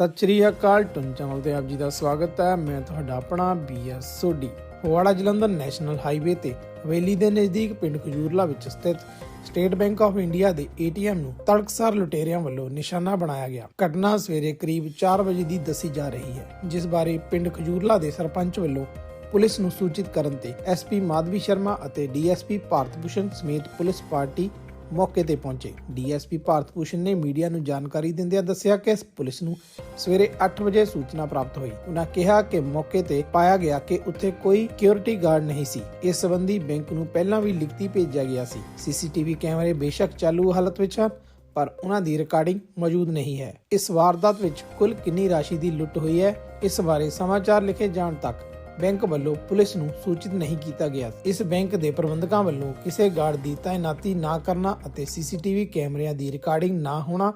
ਸਤਿ ਸ਼੍ਰੀ ਅਕਾਲ ਟੁਨ ਚੈਨਲ ਤੇ ਆਪ ਜੀ ਦਾ ਸਵਾਗਤ ਹੈ। ਮੈਂ ਤੁਹਾਡਾ ਆਪਣਾ BS Sodhi. Phagwara Jalandhar national highway ਤੇ ਹਵੇਲੀ ਦੇ ਨਜ਼ਦੀਕ ਪਿੰਡ ਖਜੂਰਲਾ ਵਿੱਚ ਸਥਿਤ ਸਟੇਟ ਬੈਂਕ ਆਫ ਇੰਡੀਆ ਦੇ ਏਟੀਐਮ ਨੂੰ ਤੜਕਸਾਰ ਲੁਟੇਰਿਆਂ ਵੱਲੋਂ ਨਿਸ਼ਾਨਾ ਬਣਾਇਆ ਗਿਆ। ਘਟਨਾ ਸਵੇਰੇ ਕਰੀਬ 4 ਵਜੇ ਦੀ ਦੱਸੀ ਜਾ ਰਹੀ ਹੈ, ਜਿਸ ਬਾਰੇ ਪਿੰਡ ਖਜੂਰਲਾ ਦੇ ਸਰਪੰਚ ਵੱਲੋਂ ਪੁਲਿਸ ਨੂੰ ਸੂਚਿਤ ਕਰਨ ਤੇ ਐਸਪੀ ਮਾਧਵੀ ਸ਼ਰਮਾ ਅਤੇ ਡੀਐਸਪੀ ਭਾਰਤ ਭੂਸ਼ਣ ਸਮੇਤ ਪੁਲਿਸ ਪਾਰਟੀ ਮੌਕੇ ਤੇ ਪਹੁੰਚੇ। ਡੀਐਸਪੀ ਭਾਰਤ ਭੂਸ਼ਣ ਨੇ ਮੀਡੀਆ ਨੂੰ ਜਾਣਕਾਰੀ ਦਿੰਦਿਆਂ ਦੱਸਿਆ ਕਿ ਪੁਲਿਸ ਨੂੰ ਸਵੇਰੇ 8 ਵਜੇ ਸੂਚਨਾ ਪ੍ਰਾਪਤ ਹੋਈ। ਉਹਨਾਂ ਕਿਹਾ ਕਿ ਮੌਕੇ ਤੇ ਪਾਇਆ ਗਿਆ ਕਿ ਉੱਥੇ ਕੋਈ ਸਿਕਿਉਰਿਟੀ ਗਾਰਡ ਨਹੀਂ ਸੀ। ਇਸ ਸੰਬੰਧੀ ਬੈਂਕ ਨੂੰ ਪਹਿਲਾਂ ਵੀ ਲਿਖਤੀ ਭੇਜਿਆ ਗਿਆ ਸੀ। ਸੀਸੀਟੀਵੀ ਕੈਮਰੇ ਬੇਸ਼ੱਕ ਚਾਲੂ ਹਾਲਤ ਵਿੱਚ ਹਨ, ਪਰ ਉਹਨਾਂ ਦੀ ਰਿਕਾਰਡਿੰਗ ਮੌਜੂਦ ਨਹੀਂ ਹੈ। ਇਸ ਵਾਰਦਾਤ ਵਿੱਚ ਕੁੱਲ ਕਿੰਨੀ ਰਾਸ਼ੀ ਦੀ ਲੁੱਟ ਹੋਈ ਹੈ, ਇਸ ਬਾਰੇ ਸਮਾਚਾਰ ਲਿਖੇ ਜਾਣ ਤੱਕ ਬੈਂਕ ਵੱਲੋਂ ਪੁਲਿਸ ਨੂੰ ਸੂਚਿਤ ਨਹੀਂ ਕੀਤਾ ਗਿਆ। ਇਸ ਬੈਂਕ ਦੇ ਪ੍ਰਬੰਧਕਾਂ ਵੱਲੋਂ ਕਿਸੇ ਗਾਰਡ ਦੀ ਤਾਇਨਾਤੀ ਨਾ ਕਰਨਾ ਅਤੇ ਸੀਸੀਟੀਵੀ ਕੈਮਰਿਆਂ ਦੀ ਰਿਕਾਰਡਿੰਗ ਨਾ ਹੋਣਾ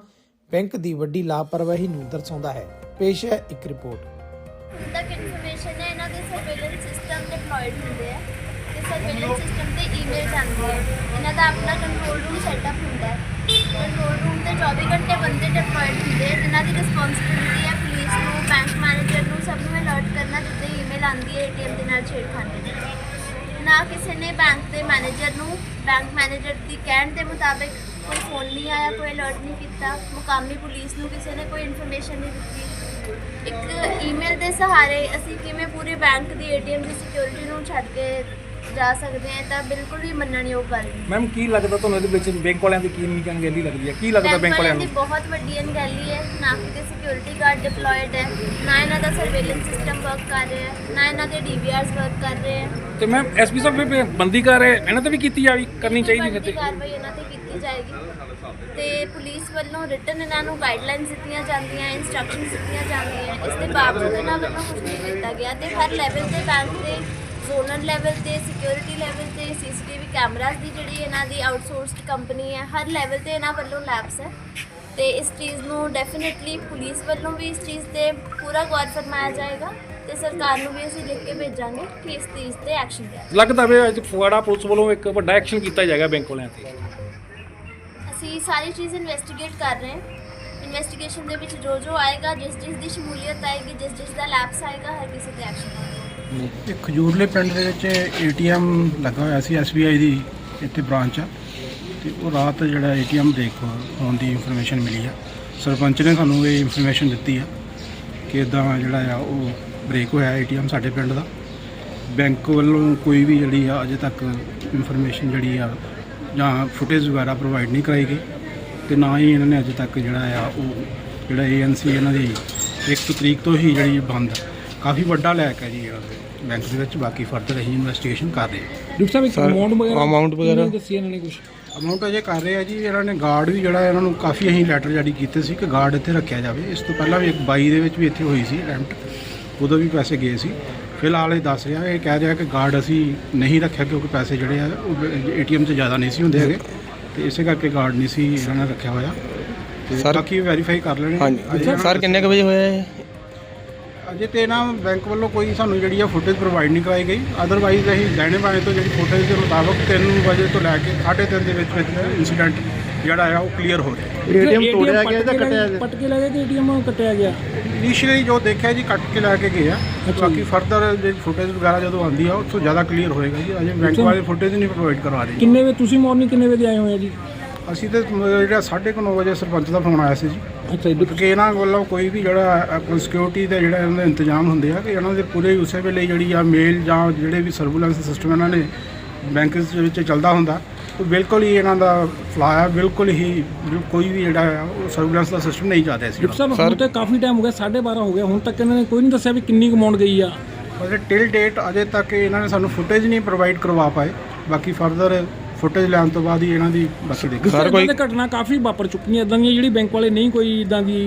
ਬੈਂਕ ਦੀ ਵੱਡੀ ਲਾਪਰਵਾਹੀ ਨੂੰ ਦਰਸਾਉਂਦਾ ਹੈ। ਪੇਸ਼ ਹੈ ਇੱਕ ਰਿਪੋਰਟ। ਹੁਣ ਤੱਕ ਇਨਫੋਰਮੇਸ਼ਨ ਹੈ, ਇਹਨਾਂ ਦੇ ਸਰਵੇਲੈਂਸ ਸਿਸਟਮ ਡਿਪਲੋਇਡ ਹੁੰਦੇ ਆ ਤੇ ਸਰਵੇਲੈਂਸ ਸਿਸਟਮ ਤੇ ਈਮੇਲ ਜਾਂਦੀ ਹੈ। ਇਹਨਾਂ ਦਾ ਆਪਣਾ ਕੰਟਰੋਲ ਰੂਮ ਸੈਟਅਪ ਹੁੰਦਾ ਹੈ। ਕੰਟਰੋਲ ਰੂਮ ਤੇ 24 ਘੰਟੇ ਬੰਦੇ ਡਿਪਲੋਇਡ ਹੁੰਦੇ ਆ ਜਿਨ੍ਹਾਂ ਦੀ ਰਿਸਪੌਂਸਿਬਿਲਿਟੀ ਹੈ ਪੁਲਿਸ ਨੂੰ ਬੈਂਕ ਮੈਨੇਜਰ ਨੂੰ ਸਭ ਨੂੰ ਅਲਰਟ ਕਰਨਾ ਜਿੱਦਾਂ ਈਮੇਲ ਆਉਂਦੀ ਹੈ ਏਟੀਐਮ ਦੇ ਨਾਲ ਛੇੜਖਾਨੀ ਦੀ ਨਾ ਕਿਸੇ ਨੇ ਬੈਂਕ ਦੇ ਮੈਨੇਜਰ ਨੂੰ ਬੈਂਕ ਮੈਨੇਜਰ ਦੀ ਕਹਿਣ ਦੇ ਮੁਤਾਬਿਕ ਕੋਈ ਫੋਨ ਨਹੀਂ ਆਇਆ, ਕੋਈ ਅਲਰਟ ਨਹੀਂ ਕੀਤਾ, ਮੁਕਾਮੀ ਪੁਲਿਸ ਨੂੰ ਕਿਸੇ ਨੇ ਕੋਈ ਇਨਫੋਰਮੇਸ਼ਨ ਨਹੀਂ ਦਿੱਤੀ। ਇੱਕ ਈਮੇਲ ਦੇ ਸਹਾਰੇ ਅਸੀਂ ਕਿਵੇਂ ਪੂਰੇ ਬੈਂਕ ਦੀ ਏਟੀਐਮ ਦੀ ਸਿਕਿਉਰਿਟੀ ਨੂੰ ਛੱਡ ਕੇ ਜਾ ਸਕਦੇ ਹਾਂ ਤਾਂ ਬਿਲਕੁਲ ਵੀ ਮੰਨਣਯੋਗ ਗੱਲ ਨਹੀਂ। ਮੈਮ ਕੀ ਲੱਗਦਾ ਤੁਹਾਨੂੰ ਇਹਦੇ ਵਿੱਚ ਬੈਂਕ ਵਾਲਿਆਂ ਦੀ ਕੀ ਅਣਗਹਿਲੀ ਲੱਗਦੀ ਹੈ? ਕੀ ਲੱਗਦਾ ਬੈਂਕ ਵਾਲਿਆਂ ਦੀ ਨੂੰ? ਬਹੁਤ ਵੱਡੀ ਅਣਗਹਿਲੀ ਹੈ। ਨਾ ਕਿ ਸਿਕਿਉਰਿਟੀ ਗਾਰਡ ਡਿਪਲੋਇਡ ਹੈ ਨਾ ਇਹਨਾਂ ਦਾ ਸਰਵੇਲੈਂਸ ਸਿਸਟਮ ਵਰਕ ਕਰ ਰਿਹਾ ਹੈ ਨਾ ਇਹਨਾਂ ਦੇ ਡੀਵੀਆਰਸ ਵਰਕ ਕਰ ਰਹੇ ਹੈ। ਤੇ ਮੈਮ ਐਸਪੀ ਸਾਹਿਬ ਵੀ ਬੰਦੀ ਕਰ ਰਹੇ ਇਹਨਾਂ ਤੇ ਵੀ ਕੀਤੀ ਜਾਵੇ ਕਰਨੀ ਚਾਹੀਦੀ ਬਣਦੀ ਤੇ? ਕਾਰਵਾਈ ਇਹਨਾਂ ਤੇ ਕੀਤੀ ਜਾਏਗੀ। ਤੇ ਪੁਲਿਸ ਵੱਲੋਂ ਰਿਟਨ ਇਹਨਾਂ ਨੂੰ ਗਾਈਡਲਾਈਨਸ ਦਿੱਤੀਆਂ ਜਾਂਦੀਆਂ ਇਨਸਟਰਕਸ਼ਨਸ ਦਿੱਤੀਆਂ ਜਾਂਦੀਆਂ ਇਸ ਦੇ ਬਾਵਜੂਦ ਇਹਨਾਂ ਵੱਲੋਂ ਕੁਝ ਨਹੀਂ ਕੀਤਾ ਗਿਆ। ਤੇ ਹਰ ਲੈਵਲ ਤੇ ਬੈਂਕ ਦੇ ਜ਼ੋਨਲ ਲੈਵਲ ਤੇ ਸਿਕਿਉਰਿਟੀ ਲੈਵਲ ਤੇ ਸੀਸੀਟੀਵੀ ਕੈਮਰਾਸ ਦੀ ਜਿਹੜੀ ਇਹਨਾਂ ਦੀ ਆਊਟਸੋਰਸਡ ਕੰਪਨੀ ਹੈ ਹਰ ਲੈਵਲ ਤੇ ਇਹਨਾਂ ਵੱਲੋਂ ਲੈਬਸ ਹੈ। ਤੇ ਇਸ ਚੀਜ਼ ਨੂੰ ਡੈਫੀਨਿਟਲੀ ਪੁਲਿਸ ਵੱਲੋਂ ਵੀ ਇਸ ਚੀਜ਼ ਤੇ ਪੂਰਾ ਗੌਰ ਫਰਮਾਇਆ ਜਾਏਗਾ ਤੇ ਸਰਕਾਰ ਨੂੰ ਵੀ ਅਸੀਂ ਲਿਖ ਕੇ ਭੇਜਾਂਗੇ ਕਿ ਇਸ ਚੀਜ਼ ਤੇ ਐਕਸ਼ਨ ਲਿਆ। ਲੱਗਦਾ ਵੀ ਅੱਜ ਫਗਵਾੜਾ ਪੁਲਿਸ ਵੱਲੋਂ ਇੱਕ ਵੱਡਾ ਐਕਸ਼ਨ ਕੀਤਾ ਜਾਏਗਾ ਬੈਂਕ ਵਾਲਿਆਂ ਤੇ। ਅਸੀਂ ਸਾਰੀ ਚੀਜ਼ ਇਨਵੈਸਟੀਗੇਟ ਕਰ ਰਹੇ ਹਾਂ। ਇਨਵੈਸਟੀਗੇਸ਼ਨ ਦੇ ਵਿੱਚ ਜੋ ਜੋ ਆਏਗਾ ਜਿਸ ਜਿਸ ਦੀ ਸ਼ਮੂਲੀਅਤ ਆਏਗੀ ਜਿਸ ਜਿਸ ਦਾ ਲੈਪਸ ਆਏਗਾ ਹਰ ਕਿਸੇ ਤੇ ਐਕਸ਼ਨ ਹੋਏਗਾ। ਇਹ ਖਜੂਰਲੇ ਪਿੰਡ ਦੇ ਵਿੱਚ ਏਟੀਐਮ ਲੱਗਾ ਹੋਇਆ ਸੀ SBI ਦੀ ਇੱਥੇ ਬ੍ਰਾਂਚ ਆ। ਤੇ ਉਹ ਰਾਤ ਜਿਹੜਾ ਏਟੀਐਮ ਦੇਖ ਹੋਣ ਦੀ ਇਨਫੋਰਮੇਸ਼ਨ ਮਿਲੀ ਆ। ਸਰਪੰਚ ਨੇ ਸਾਨੂੰ ਇਹ ਇਨਫੋਰਮੇਸ਼ਨ ਦਿੱਤੀ ਆ ਕਿ ਇਦਾਂ ਜਿਹੜਾ ਆ, ਉਹ ਬ੍ਰੇਕ ਹੋਇਆ ਏਟੀਐਮ ਸਾਡੇ ਪਿੰਡ ਦਾ। ਬੈਂਕ ਵੱਲੋਂ ਕੋਈ ਵੀ ਜਿਹੜੀ ਆ, ਅਜੇ ਤੱਕ ਇਨਫੋਰਮੇਸ਼ਨ ਜਿਹੜੀ ਆ, ਜਾਂ ਫੁਟੇਜ ਵਗੈਰਾ ਪ੍ਰੋਵਾਈਡ ਨਹੀਂ ਕਰਾਈ ਗਈ। ਤੇ ਨਾ ਹੀ ਇਹਨਾਂ ਨੇ ਅਜੇ ਤੱਕ ਜਿਹੜਾ ਆ, ਉਹ ਜਿਹੜਾ ਏਐਨਸੀ ਇਹਨਾਂ ਦੀ 1 ਤਰੀਕ ਤੋਂ ਹੀ ਜਿਹੜੀ ਬੰਦ ਕਾਫੀ ਵੱਡਾ ਲੈਕ ਹੈ ਜੀ ਇਹਨਾਂ ਦੇ ਬੈਂਕ ਦੇ ਵਿੱਚ ਬਾਕੀ ਫਰਦਰ ਅਸੀਂ ਇਨਵੈਸਟੀਗੇਸ਼ਨ ਕਰ ਰਹੇ ਹਾਂ। ਡਿਪਟੀ ਸਾਹਿਬ ਇੱਕ ਅਮਾਉਂਟ ਵਗੈਰਾ amount ਵਗੈਰਾ? ਦੱਸੀ ਇਹਨਾਂ ਨੇ ਕੁਝ ਅਮਾਉਂਟ ਅਜੇ ਕਰ ਰਹੇ ਆ ਜੀ ਇਹਨਾਂ ਨੇ ਗਾਰਡ ਵੀ ਜਿਹੜਾ ਇਹਨਾਂ ਨੂੰ ਕਾਫੀ ਅਸੀਂ ਲੈਟਰ ਜਾਰੀ ਕੀਤੇ ਸੀ ਕਿ ਗਾਰਡ ਇੱਥੇ ਰੱਖਿਆ ਜਾਵੇ। ਇਸ ਤੋਂ ਪਹਿਲਾਂ ਵੀ ਇੱਕ 22 ਦੇ ਵਿੱਚ ਵੀ ਇੱਥੇ ਹੋਈ ਸੀ ਅਟੈਂਪਟ ਉਦੋਂ ਵੀ ਪੈਸੇ ਗਏ ਸੀ। ਫਿਲਹਾਲ ਇਹ ਦੱਸ ਰਿਹਾ ਇਹ ਕਹਿ ਰਿਹਾ ਕਿ ਗਾਰਡ ਅਸੀਂ ਨਹੀਂ ਰੱਖਿਆ ਕਿਉਂਕਿ ਪੈਸੇ ਜਿਹੜੇ ਆ ਉਹ ਏਟੀਐਮ 'ਚ ਜ਼ਿਆਦਾ ਨਹੀਂ ਸੀ ਹੁੰਦੇ ਹੈਗੇ। ਤੇ ਇਸੇ ਕਰਕੇ ਗਾਰਡ ਨਹੀਂ ਸੀ ਇਹਨਾਂ ਨੇ ਰੱਖਿਆ ਹੋਇਆ। ਤੇ Sir- ਬਾਕੀ ਵੈਰੀਫਾਈ ਕਰ ਲੈਣੇ। ਹਾਂਜੀ। ਸਰ ਕਿੰਨੇ ਕੁ ਵਜੇ ਹੋਇਆ ਇਹ? ਅਜੇ ਤੇ ਨਾ ਬੈਂਕ ਵੱਲੋਂ ਕੋਈ ਸਾਨੂੰ ਜਿਹੜੀ ਆ ਫੁਟੇਜ ਪ੍ਰੋਵਾਈਡ ਨਹੀਂ ਕਰਾਈ ਗਈ। ਅਦਰਵਾਈਜ਼ ਅਸੀਂ ਲੈਣੇ ਬਾਣੇ ਤੋਂ ਜਿਹੜੀ ਫੁਟੇਜ ਦੇ ਮੁਤਾਬਕ 3 ਵਜੇ ਤੋਂ ਲੈ ਕੇ 3:30 ਦੇ ਵਿੱਚ ਵਿੱਚ ਇਨਸੀਡੈਂਟ ਜਿਹੜਾ ਆ ਉਹ ਕਲੀਅਰ ਹੋ ਰਿਹਾ। ਏਟੀਐਮ ਤੋੜਿਆ ਗਿਆ ਜਾਂ ਕੱਟਿਆ ਗਿਆ? ਪੱਟ ਕੇ ਲੈ ਗਏ ਕਿ ਏਟੀਐਮ ਕੱਟਿਆ ਗਿਆ। ਇਨੀਸ਼ੀਅਲੀ ਜੋ ਦੇਖਿਆ ਜੀ ਕੱਟ ਕੇ ਲੈ ਕੇ ਗਏ ਆ। ਬਾਕੀ ਫਰਦਰ ਜਿਹੜੀ ਫੁਟੇਜ ਵਗੈਰਾ ਜਦੋਂ ਆਉਂਦੀ ਆ ਉਹ ਤੋਂ ਜ਼ਿਆਦਾ ਕਲੀਅਰ ਹੋਏਗਾ ਜੀ। ਅਜੇ ਬੈਂਕ ਵਾਲੇ ਫੁਟੇਜ ਨਹੀਂ ਪ੍ਰੋਵਾਈਡ ਕਰਵਾ ਰਹੇ। ਕਿੰਨੇ ਵੇ ਤੁਸੀਂ ਮਾਰਨਿੰਗ ਕਿੰਨੇ ਵਜੇ ਆਏ ਹੋਏ ਆ ਜੀ? ਅਸੀਂ ਤੇ ਜਿਹੜਾ 9:30 ਵਜੇ ਸਰਪੰਚ ਦਾ ਫੋਨ ਆਇਆ ਸੀ ਜੀ। ਅੱਛਾ ਜੀ। ਕਿ ਇਹਨਾਂ ਵੱਲੋਂ ਕੋਈ ਵੀ ਜਿਹੜਾ ਸਿਕਿਉਰਿਟੀ ਦੇ ਜਿਹੜਾ ਇਹਨਾਂ ਦੇ ਇੰਤਜ਼ਾਮ ਹੁੰਦੇ ਆ ਕਿ ਇਹਨਾਂ ਦੇ ਪੂਰੇ ਉਸੇ ਵੇਲੇ ਜਿਹੜੀ ਆ ਮੇਲ ਜਾਂ ਜਿਹੜੇ ਵੀ ਸਰਵੂਲੈਂਸ ਸਿਸਟਮ ਇਹਨਾਂ ਨੇ ਬੈਂਕ ਦੇ ਵਿੱਚ ਚੱਲਦਾ ਹੁੰਦਾ ਉਹ ਬਿਲਕੁਲ ਹੀ ਇਹਨਾਂ ਦਾ ਫਲਾਇਆ ਬਿਲਕੁਲ ਹੀ ਕੋਈ ਵੀ ਜਿਹੜਾ ਆ ਉਹ ਸਰਵੂਲੈਂਸ ਦਾ ਸਿਸਟਮ ਨਹੀਂ ਚੱਲ ਰਿਹਾ ਸੀ। ਡਿਪਟੀ ਸਾਹਿਬ ਹੁਣ ਤੇ ਕਾਫੀ ਟਾਈਮ ਹੋ ਗਿਆ 12:30 ਹੋ ਗਿਆ ਹੁਣ ਤੱਕ ਇਹਨਾਂ ਨੇ ਕੋਈ ਨਹੀਂ ਦੱਸਿਆ ਵੀ ਕਿੰਨੀ ਅਮਾਉਂਟ ਗਈ ਆ। ਪਰ ਟਿਲ ਡੇਟ ਅਜੇ ਤੱਕ ਇਹਨਾਂ ਨੇ ਸਾਨੂੰ ਫੁਟੇਜ ਨਹੀਂ ਪ੍ਰੋਵਾਈਡ ਕਰਵਾ ਪਾਏ ਬਾਕੀ ਫਰਦਰ ਫੁਟੇਜ ਲੈਣ ਤੋਂ ਬਾਅਦ ਹੀ ਇਹਨਾਂ ਦੀ ਬਾਕੀ ਦੇਖੋ। ਸਰ ਕੋਈ ਘਟਨਾ ਕਾਫੀ ਵਾਪਰ ਚੁੱਕੀਆਂ ਇਦਾਂ ਦੀਆਂ ਜਿਹੜੀ ਬੈਂਕ ਵਾਲੇ ਨਹੀਂ ਕੋਈ ਇਦਾਂ ਦੀ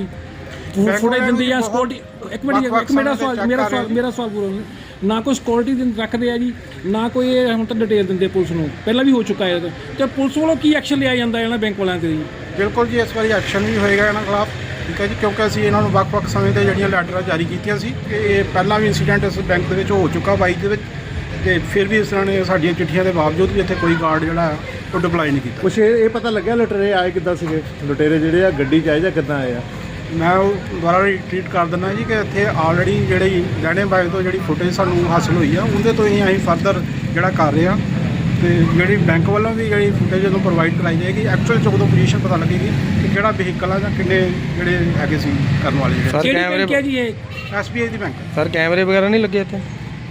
ਫੁਟੇਜ ਦਿੰਦੀ ਆ ਸਕਿਉਰਟੀ ਇੱਕ ਮਿੰਟ ਇੱਕ ਮੇਰਾ ਸਵਾਲ ਮੇਰਾ ਸਵਾਲ ਮੇਰਾ ਸਵਾਲ ਪੂਰਾ ਹੋਣਾ। ਨਾ ਕੋਈ ਸਕਿਉਰਟੀ ਰੱਖਦੇ ਆ ਜੀ ਨਾ ਕੋਈ ਇਹ ਹੁਣ ਤਾਂ ਡਿਟੇਲ ਦਿੰਦੇ ਪੁਲਿਸ ਨੂੰ। ਪਹਿਲਾਂ ਵੀ ਹੋ ਚੁੱਕਾ ਹੈ ਇਹ ਤਾਂ। ਤੇ ਪੁਲਿਸ ਵੱਲੋਂ ਕੀ ਐਕਸ਼ਨ ਲਿਆ ਜਾਂਦਾ ਇਹਨਾਂ ਬੈਂਕ ਵਾਲਿਆਂ ਤੇ ਜੀ? ਬਿਲਕੁਲ ਜੀ ਇਸ ਵਾਰੀ ਐਕਸ਼ਨ ਵੀ ਹੋਏਗਾ ਇਹਨਾਂ ਖਿਲਾਫ। ਠੀਕ ਹੈ ਜੀ ਕਿਉਂਕਿ ਅਸੀਂ ਇਹਨਾਂ ਨੂੰ ਵੱਖ-ਵੱਖ ਸਮੇਂ ਤੇ ਜਿਹੜੀਆਂ ਲੈਟਰਾਂ ਜਾਰੀ ਕੀਤੀਆਂ ਸੀ ਕਿ ਇਹ ਪਹਿਲਾਂ ਵੀ ਇਨਸੀਡੈਂਟ ਇਸ ਬੈਂਕ ਦੇ ਵਿੱਚ ਹੋ ਚੁੱਕਾ ਬਾਈ ਦੇ ਵਿੱਚ। ਤੇ ਫਿਰ ਵੀ ਇਸ ਤਰ੍ਹਾਂ ਨੇ ਸਾਡੀਆਂ ਚਿੱਠੀਆਂ ਦੇ ਬਾਵਜੂਦ ਵੀ ਇੱਥੇ ਕੋਈ ਗਾਰਡ ਜਿਹੜਾ ਹੈ ਉਹ ਡਿਪਲਾਈ ਨਹੀਂ ਕੀਤਾ। ਕੁਛ ਇਹ ਇਹ ਪਤਾ ਲੱਗਿਆ ਲੁਟੇਰੇ ਆਏ ਕਿੱਦਾਂ ਸੀਗੇ? ਲੁਟੇਰੇ ਜਿਹੜੇ ਆ ਗੱਡੀ 'ਚ ਆਏ ਜਾਂ ਕਿੱਦਾਂ ਆਏ ਆ? ਮੈਂ ਉਹ ਦੁਬਾਰਾ ਰਿਟਰੀਟ ਕਰ ਦਿੰਦਾ ਜੀ ਕਿ ਇੱਥੇ ਆਲਰੇਡੀ ਜਿਹੜੀ ਗਹਿਣੇ ਬਾਗ ਤੋਂ ਜਿਹੜੀ ਫੁਟੇਜ ਸਾਨੂੰ ਹਾਸਲ ਹੋਈ ਆ ਉਹਦੇ ਤੋਂ ਹੀ ਅਸੀਂ ਫਰਦਰ ਜਿਹੜਾ ਕਰ ਰਹੇ ਆ। ਤੇ ਜਿਹੜੀ ਬੈਂਕ ਵੱਲੋਂ ਵੀ ਜਿਹੜੀ ਫੁਟੇਜ ਜਦੋਂ ਪ੍ਰੋਵਾਈਡ ਕਰਾਈ ਜਾਏਗੀ ਐਕਚੁਅਲ ਚ ਉਦੋਂ ਪੋਜੀਸ਼ਨ ਪਤਾ ਲੱਗੇਗੀ ਕਿ ਕਿਹੜਾ ਵਹੀਕਲ ਆ ਜਾਂ ਕਿੰਨੇ ਜਿਹੜੇ ਹੈਗੇ ਸੀ ਕਰਨ ਵਾਲੇ ਜਿਹੜੇ। ਸਰ ਕਿਹੜੀ ਕੈਮਰੇ ਬੈਂਕ ਹੈ ਜੀ ਇਹ? ਐਸਬੀਆਈ ਦੀ ਬੈਂਕ ਸਰ ਕੈਮਰੇ ਵਗੈਰਾ ਨਹੀਂ ਲੱਗੇ ਇੱਥੇ?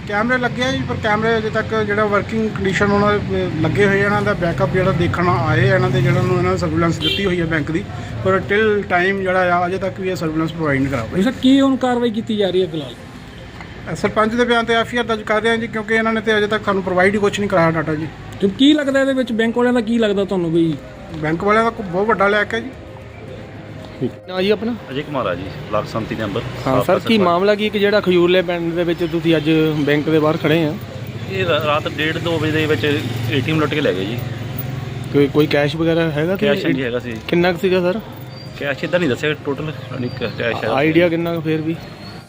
ਕੈਮਰੇ ਲੱਗੇ ਆ ਜੀ ਪਰ ਕੈਮਰੇ ਅਜੇ ਤੱਕ ਜਿਹੜਾ ਵਰਕਿੰਗ ਕੰਡੀਸ਼ਨ ਉਹਨਾਂ ਦੇ ਲੱਗੇ ਹੋਏ ਇਹਨਾਂ ਦਾ ਬੈਕਅਪ ਜਿਹੜਾ ਦੇਖਣ ਆਏ ਇਹਨਾਂ ਦੇ ਜਿਹੜਾ ਨੂੰ ਇਹਨਾਂ ਨੇ ਸਰਵੇਲੈਂਸ ਦਿੱਤੀ ਹੋਈ ਹੈ ਬੈਂਕ ਦੀ ਪਰ ਟਿਲ ਟਾਈਮ ਜਿਹੜਾ ਆ ਅਜੇ ਤੱਕ ਵੀ ਇਹ ਸਰਵੇਲੈਂਸ ਪ੍ਰੋਵਾਈਡ ਨਹੀਂ ਕਰਾ ਪਾਏ ਸਰ ਕੀ ਹੁਣ ਕਾਰਵਾਈ ਕੀਤੀ ਜਾ ਰਹੀ ਹੈ ਫਿਲਹਾਲ? ਸਰਪੰਚ ਦੇ ਬਿਆਨ ਤੇ ਐਫਆਈਆਰ ਦਰਜ ਕਰ ਰਹੇ ਹਾਂ ਜੀ ਕਿਉਂਕਿ ਇਹਨਾਂ ਨੇ ਤੇ ਅਜੇ ਤੱਕ ਸਾਨੂੰ ਪ੍ਰੋਵਾਈਡ ਹੀ ਕੁਝ ਨਹੀਂ ਕਰਾਇਆ ਡਾਟਾ ਜੀ। ਤੇ ਕੀ ਲੱਗਦਾ ਇਹਦੇ ਵਿੱਚ? ਬੈਂਕ ਵਾਲਿਆਂ ਦਾ ਕੀ ਲੱਗਦਾ ਤੁਹਾਨੂੰ ਵੀ? ਬੈਂਕ ਵਾਲਿਆਂ ਦਾ ਬਹੁਤ ਵੱਡਾ ਲੈਕ ਹੈ ਜੀ। ਨਾ ਜੀ ਆਪਣਾ? ਅਜੇ ਕੁਮਾਰ ਆ ਜੀ ਬਲਾਕ ਸੰਮਤੀ ਮੈਂਬਰ ਹਾਂ ਸਰ ਕੀ। ਮਾਮਲਾ ਕੀ ਕਿ ਜਿਹੜਾ ਖਜੂਰਲੇ ਪਿੰਡ ਦੇ ਵਿੱਚ ਤੁਸੀਂ ਅੱਜ ਬੈਂਕ ਦੇ ਬਾਹਰ ਖੜੇ ਆ? ਇਹ ਰਾ- ਰਾਤ 1:30 2 ਵਜੇ ਦੇ ਵਿੱਚ ਏਟੀਐਮ ਲੁੱਟ ਕੇ ਲੈ ਗਏ ਜੀ। ਕੋਈ ਕੋਈ ਕੈਸ਼ ਵਗੈਰਾ ਹੈਗਾ ਤੇ ਕੈਸ਼ ਨਹੀਂ ਹੈਗਾ ਸੀ। ਕਿੰਨਾ ਕੁ ਸੀਗਾ ਸਰ? ਕੈਸ਼ ਇਦਾਂ ਨਹੀਂ ਦੱਸਿਆ ਟੋਟਲ ਕੈਸ਼ ਹੈ ਆਈਡੀਆ ਕਿੰਨਾ ਕੁ ਫੇਰ ਵੀ?